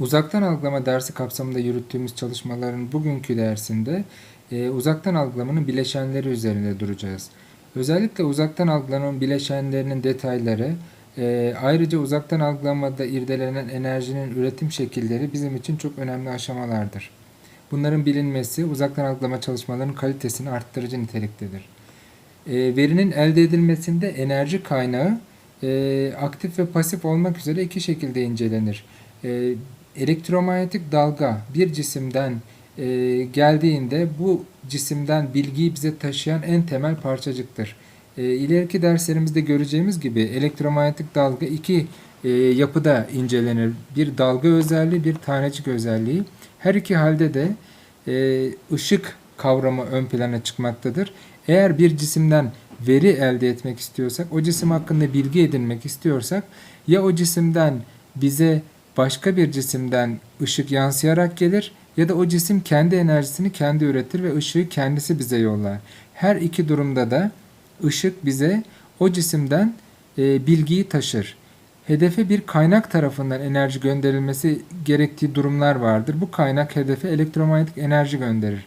Uzaktan algılama dersi kapsamında yürüttüğümüz çalışmaların bugünkü dersinde e, uzaktan algılamanın bileşenleri üzerinde duracağız. Özellikle uzaktan algılamanın bileşenlerinin detayları, e, ayrıca uzaktan algılamada irdelenen enerjinin üretim şekilleri bizim için çok önemli aşamalardır. Bunların bilinmesi uzaktan algılama çalışmalarının kalitesini arttırıcı niteliktedir. E, verinin elde edilmesinde enerji kaynağı e, aktif ve pasif olmak üzere iki şekilde incelenir. E, elektromanyetik dalga bir cisimden e, geldiğinde bu cisimden bilgiyi bize taşıyan en temel parçacıktır. E, ileriki derslerimizde göreceğimiz gibi elektromanyetik dalga iki e, yapıda incelenir. Bir dalga özelliği, bir tanecik özelliği. Her iki halde de e, ışık kavramı ön plana çıkmaktadır. Eğer bir cisimden veri elde etmek istiyorsak, o cisim hakkında bilgi edinmek istiyorsak ya o cisimden bize başka bir cisimden ışık yansıyarak gelir ya da o cisim kendi enerjisini kendi üretir ve ışığı kendisi bize yollar. Her iki durumda da ışık bize o cisimden e, bilgiyi taşır. Hedefe bir kaynak tarafından enerji gönderilmesi gerektiği durumlar vardır. Bu kaynak hedefe elektromanyetik enerji gönderir.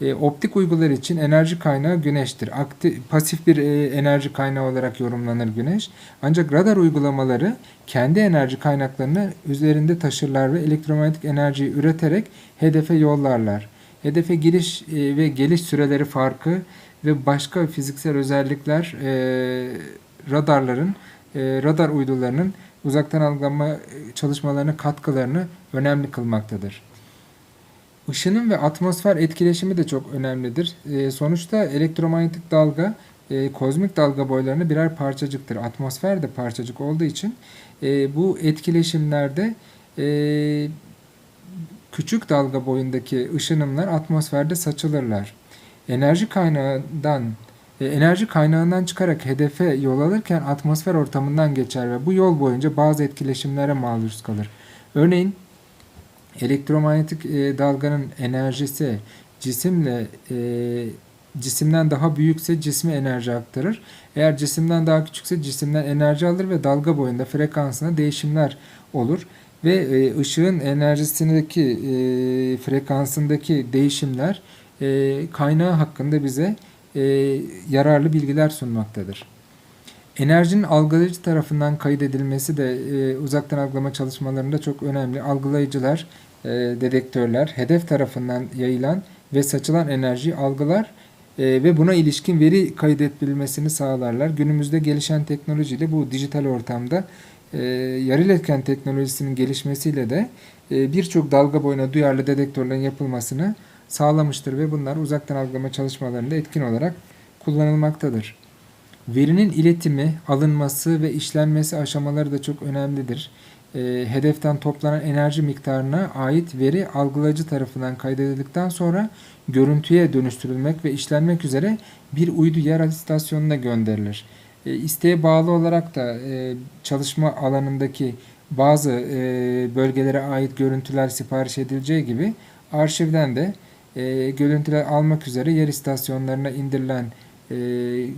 E, optik uygular için enerji kaynağı güneştir. Aktif, pasif bir e, enerji kaynağı olarak yorumlanır güneş. Ancak radar uygulamaları kendi enerji kaynaklarını üzerinde taşırlar ve elektromanyetik enerjiyi üreterek hedefe yollarlar. Hedefe giriş e, ve geliş süreleri farkı ve başka fiziksel özellikler e, radarların, e, radar uydularının uzaktan algılama çalışmalarına katkılarını önemli kılmaktadır. Işının ve atmosfer etkileşimi de çok önemlidir. E, sonuçta elektromanyetik dalga e, kozmik dalga boylarına birer parçacıktır. Atmosfer de parçacık olduğu için e, bu etkileşimlerde e, küçük dalga boyundaki ışınımlar atmosferde saçılırlar. Enerji kaynağından e, enerji kaynağından çıkarak hedefe yol alırken atmosfer ortamından geçer ve bu yol boyunca bazı etkileşimlere maruz kalır. Örneğin elektromanyetik e, dalganın enerjisi cisimle e, cisimden daha büyükse cisme enerji aktarır. Eğer cisimden daha küçükse cisimden enerji alır ve dalga boyunda frekansına değişimler olur ve e, ışığın enerjisindeki e, frekansındaki değişimler e, kaynağı hakkında bize e, yararlı bilgiler sunmaktadır. Enerjinin algılayıcı tarafından kaydedilmesi de e, uzaktan algılama çalışmalarında çok önemli. Algılayıcılar, e, dedektörler hedef tarafından yayılan ve saçılan enerjiyi algılar e, ve buna ilişkin veri kaydedebilmesini sağlarlar. Günümüzde gelişen teknolojiyle bu dijital ortamda e, yarı iletken teknolojisinin gelişmesiyle de e, birçok dalga boyuna duyarlı dedektörlerin yapılmasını sağlamıştır ve bunlar uzaktan algılama çalışmalarında etkin olarak kullanılmaktadır. Verinin iletimi, alınması ve işlenmesi aşamaları da çok önemlidir. E, hedeften toplanan enerji miktarına ait veri algılayıcı tarafından kaydedildikten sonra görüntüye dönüştürülmek ve işlenmek üzere bir uydu yer istasyonuna gönderilir. E, isteğe bağlı olarak da e, çalışma alanındaki bazı e, bölgelere ait görüntüler sipariş edileceği gibi arşivden de e, görüntüler almak üzere yer istasyonlarına indirilen e,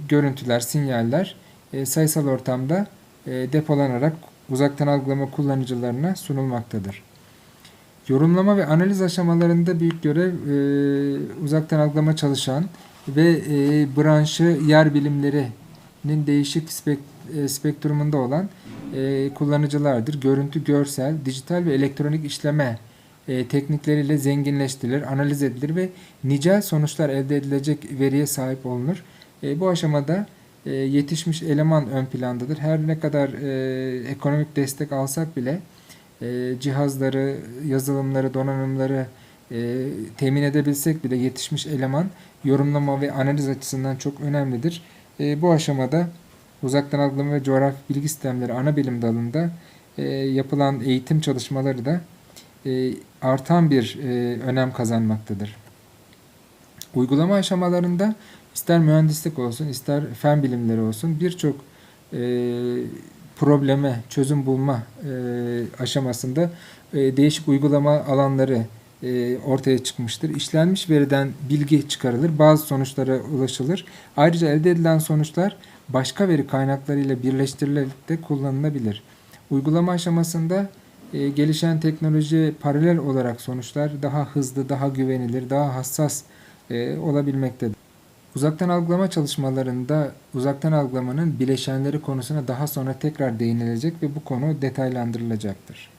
görüntüler, sinyaller e, sayısal ortamda e, depolanarak uzaktan algılama kullanıcılarına sunulmaktadır. Yorumlama ve analiz aşamalarında büyük görev e, uzaktan algılama çalışan ve e, branşı yer bilimlerinin değişik spek, e, spektrumunda olan e, kullanıcılardır. Görüntü, görsel, dijital ve elektronik işleme e, teknikleriyle zenginleştirilir, analiz edilir ve nicel sonuçlar elde edilecek veriye sahip olunur. E, bu aşamada e, yetişmiş eleman ön plandadır. Her ne kadar e, ekonomik destek alsak bile e, cihazları, yazılımları, donanımları e, temin edebilsek bile yetişmiş eleman yorumlama ve analiz açısından çok önemlidir. E, bu aşamada uzaktan algılama ve coğrafi bilgi sistemleri ana bilim dalında e, yapılan eğitim çalışmaları da e, artan bir e, önem kazanmaktadır. Uygulama aşamalarında ister mühendislik olsun, ister fen bilimleri olsun birçok e, probleme çözüm bulma e, aşamasında e, değişik uygulama alanları e, ortaya çıkmıştır. İşlenmiş veriden bilgi çıkarılır, bazı sonuçlara ulaşılır. Ayrıca elde edilen sonuçlar başka veri kaynaklarıyla birleştirilerek de kullanılabilir. Uygulama aşamasında e, gelişen teknoloji paralel olarak sonuçlar daha hızlı, daha güvenilir, daha hassas e, olabilmektedir. Uzaktan algılama çalışmalarında uzaktan algılamanın bileşenleri konusuna daha sonra tekrar değinilecek ve bu konu detaylandırılacaktır.